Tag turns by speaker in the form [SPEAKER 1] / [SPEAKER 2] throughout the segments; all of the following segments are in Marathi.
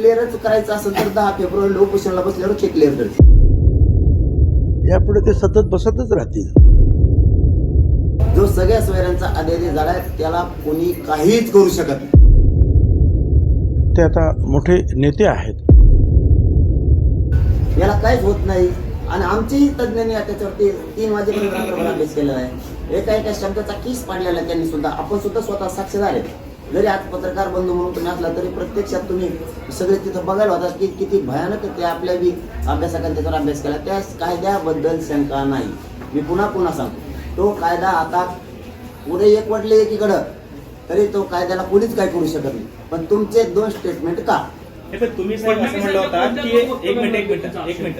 [SPEAKER 1] क्लिअरच करायचं असेल तर दहा फेब्रुवारीला उपोषणाला बसल्यावर चेक क्लिअर करते
[SPEAKER 2] यापुढे ते सतत बसतच राहतील.
[SPEAKER 1] जो सगळ्या सोयऱ्यांचा आदेश झाला त्याला कोणी काहीच करू शकत नाही.
[SPEAKER 2] ते आता मोठे नेते आहेत.
[SPEAKER 1] याला काहीच होत नाही. आणि आमचेही तज्ज्ञांनी त्याच्यावरती तीन वाजेपर्यंत अभ्यास केलेला आहे. एका एका शब्दाचा किस पाडलेला त्यांनी सुद्धा. आपण सुद्धा स्वतः साक्षीदार आहेत जरी आज पत्रकार बंधू म्हणून तुम्ही असला तरी प्रत्यक्षात तुम्ही सगळे तिथं बघायला होता की किती भयानक ते आपल्या बी अभ्यासकांनी त्याच्यावर अभ्यास केला. त्या कायद्याबद्दल शंका नाही. मी पुन्हा पुन्हा सांगतो. तो कायदा आता पुढे एक वडले एकीकडं तरी तो कायद्याला कोणीच काय करू शकत नाही. पण तुमचे दोन स्टेटमेंट का?
[SPEAKER 3] तुम्ही असं की एक मिनिट एक मिनिट एक मिनिट.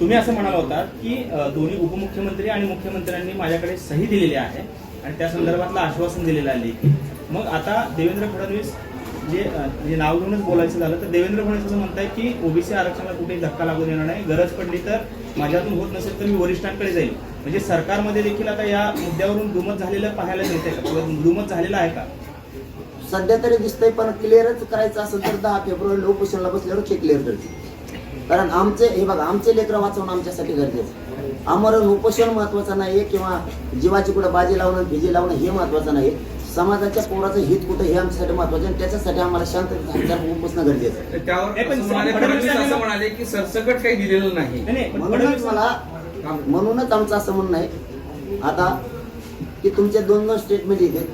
[SPEAKER 3] तुम्ही असं म्हणाला होता की दोन्ही उपमुख्यमंत्री आणि मुख्यमंत्र्यांनी माझ्याकडे सही दिलेली आहे आणि त्या संदर्भातलं आश्वासन दिलेलं आहे मग आता देवेंद्र फडणवीस जे जे नाव घेऊनच बोलायचं झालं तर देवेंद्र फडणवीस असं म्हणताय की ओबीसी आरक्षणाला कुठेही धक्का लागू देणार नाही गरज पडली तर माझ्यातून होत नसेल तर मी वरिष्ठांकडे जाईल. म्हणजे सरकारमध्ये देखील आता या मुद्द्यावरून दुमत झालेलं पाहायला मिळतंय का? दुमत झालेलं आहे का?
[SPEAKER 1] सध्या तरी दिसतंय पण क्लिअरच करायचं असेल तर दहा फेब्रुवारी उपोषणाला बसल्यावर ते क्लिअर करते कारण आमचे हे बघा आमचे लेकरं वाचवणं आमच्यासाठी गरजेचं आम्हाला आमरण उपोषण महत्वाचं नाही किंवा जीवाची कुठं बाजी लावणं भिजी लावणं हे महत्वाचं नाही समाजाच्या पोराचं हित कुठं हे आमच्यासाठी महत्वाचं आहे आणि त्याच्यासाठी आम्हाला शांत उपोषणं गरजेचं आहे.
[SPEAKER 4] त्यावर
[SPEAKER 3] पण
[SPEAKER 4] असं म्हणाले,
[SPEAKER 3] फडणवीस
[SPEAKER 4] फडणवीस असं
[SPEAKER 3] यांना-
[SPEAKER 4] म्हणाले की सरसकट काही दिलेलं नाही.
[SPEAKER 3] नाही, नाही पण
[SPEAKER 1] म्हणूनच
[SPEAKER 3] फडणवीस
[SPEAKER 1] मला म्हणूनच आमचं असं म्हणणं आहे. आता की तुमचे दोन दोन स्टेटमेंट येते.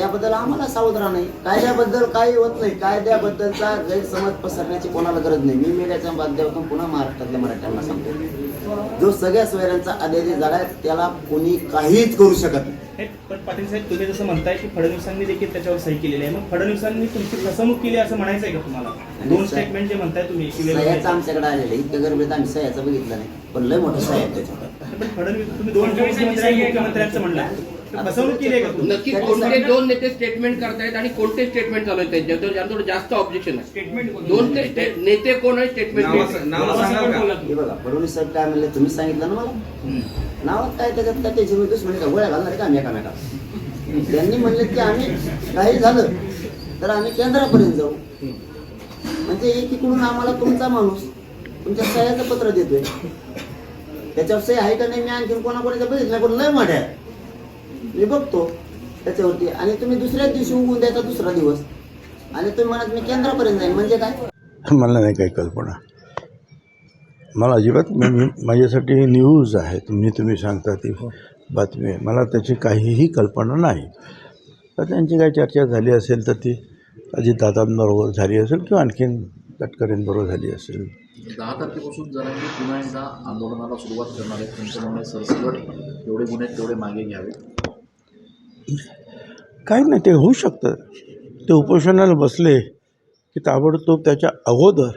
[SPEAKER 1] त्याबद्दल आम्हाला सावध राहा नाही कायद्याबद्दल काही होत नाही. कायद्याबद्दलचा गैरसमज पसरण्याची कोणाला गरज नाही. मी मीडियाच्या माध्यमातून पुन्हा महाराष्ट्रातल्या मराठ्यांना सांगतो. जो सगळ्या सोयऱ्यांचा आदेश झालाय त्याला कोणी काहीच करू शकत नाही.
[SPEAKER 3] पण पाटील साहेब तुम्ही जसं म्हणताय की फडणवीसांनी देखील त्याच्यावर सही केलेली आहे. मग फडणवीसांनी तुमची फसवणूक केली असं म्हणायचं आहे का तुम्हाला? दोन स्टेटमेंट जे म्हणताय तुम्ही
[SPEAKER 1] सह्याचं आमच्याकडे आलेलं आहे. इतक्या गरबेत आम्ही सह्याचं बघितलं नाही. पण लय मोठं सह्या त्याच्यावर.
[SPEAKER 3] पण फडणवीस तुम्ही दोन मुख्यमंत्र्यांचं म्हणलं फसवणूक केली आहे का तुम्ही
[SPEAKER 5] नक्की कोणते दोन नेते स्टेटमेंट करतायत आणि कोणते स्टेटमेंट चालू आहेत त्यांच्यावर ज्यांच्यावर जास्त ऑब्जेक्शन आहे.
[SPEAKER 3] स्टेटमेंट
[SPEAKER 5] दोन ते स्टे- नेते कोण आहे स्टेटमेंट
[SPEAKER 4] नाव नाव सांगाल का?
[SPEAKER 1] हे बघा फडणवीस साहेब काय म्हणले तुम्ही सांगितलं ना मला? नावात काय त्याच्यात? काय त्याची दुश्मनी का गोळ्या घालणार का आम्ही एकामेका त्यांनी म्हणले की आम्ही काही झालं तर आम्ही केंद्रापर्यंत जाऊ. म्हणजे एकीकडून आम्हाला तुमचा माणूस तुमच्या सह्याचं पत्र देतोय. त्याच्यावर सही आहे का नाही मी आणखीन कोणाकोणाच्या बघितलं नाही पण लय मोठ्या आहे. मी बघतो त्याच्यावरती. आणि तुम्ही दुसऱ्याच दिवशी उगून द्यायचा दुसरा दिवस. आणि तुम्ही म्हणत मी केंद्रापर्यंत जाईन. म्हणजे काय?
[SPEAKER 2] मला नाही काही कल्पना. मला अजिबात माझ्यासाठी ही न्यूज आहे. तुम्ही तुम्ही सांगता ती बातमी आहे. मला त्याची काहीही कल्पना नाही. तर त्यांची काही चर्चा झाली असेल तर ती अजितदादांबरोबर झाली असेल किंवा आणखीन तटकरेंबरोबर झाली असेल.
[SPEAKER 6] दहा तारखेपासून जरांगे पुन्हा एकदा आंदोलनाला सुरुवात करणार म्हणणं आहे, सरसकट. जेवढे गुन्हे आहेत तेवढे मागे घ्यावे.
[SPEAKER 2] काही नाही ते होऊ शकतं. ते उपोषणाला बसले की ताबडतोब त्याच्या अगोदर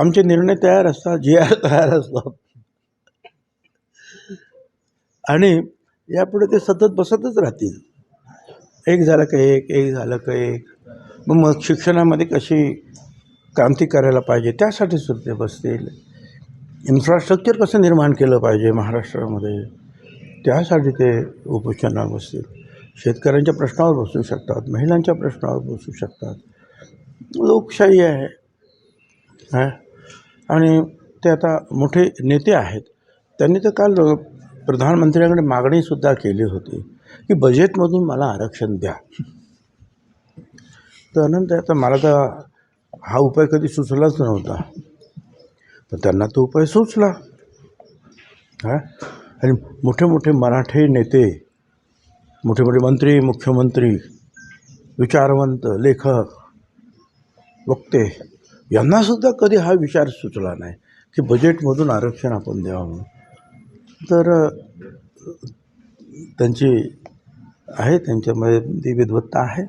[SPEAKER 2] आमचे निर्णय तयार असतात जी आर तयार असतात. आणि यापुढे ते सतत बसतच राहतील. एक झालं का एक एक झालं का एक. मग मग शिक्षणामध्ये कशी क्रांती करायला पाहिजे त्यासाठी ते बसतील. इन्फ्रास्ट्रक्चर कसं निर्माण केलं पाहिजे महाराष्ट्रामध्ये? त्यासाठी ते उपोषणावर बसतील. शेतकऱ्यांच्या प्रश्नावर बसू शकतात महिलांच्या प्रश्नावर बसू शकतात. लोकशाही आहे. हां? आणि ते आता मोठे नेते आहेत. त्यांनी तर काल प्रधानमंत्र्यांकडे मागणीसुद्धा केली होती की बजेटमधून मला आरक्षण द्या. तर नंतर आता मला तर हा उपाय कधी सुचलाच नव्हता. पण त्यांना तो उपाय सुचला. हां? आणि मोठे मोठे मराठी नेते मोठे मोठे मंत्री मुख्यमंत्री विचारवंत लेखक वक्ते यांनासुद्धा कधी हा विचार सुचला नाही की बजेटमधून आरक्षण आपण द्यावं. म्हणून तर त्यांची आहे त्यांच्यामध्ये ती विद्वत्ता आहे.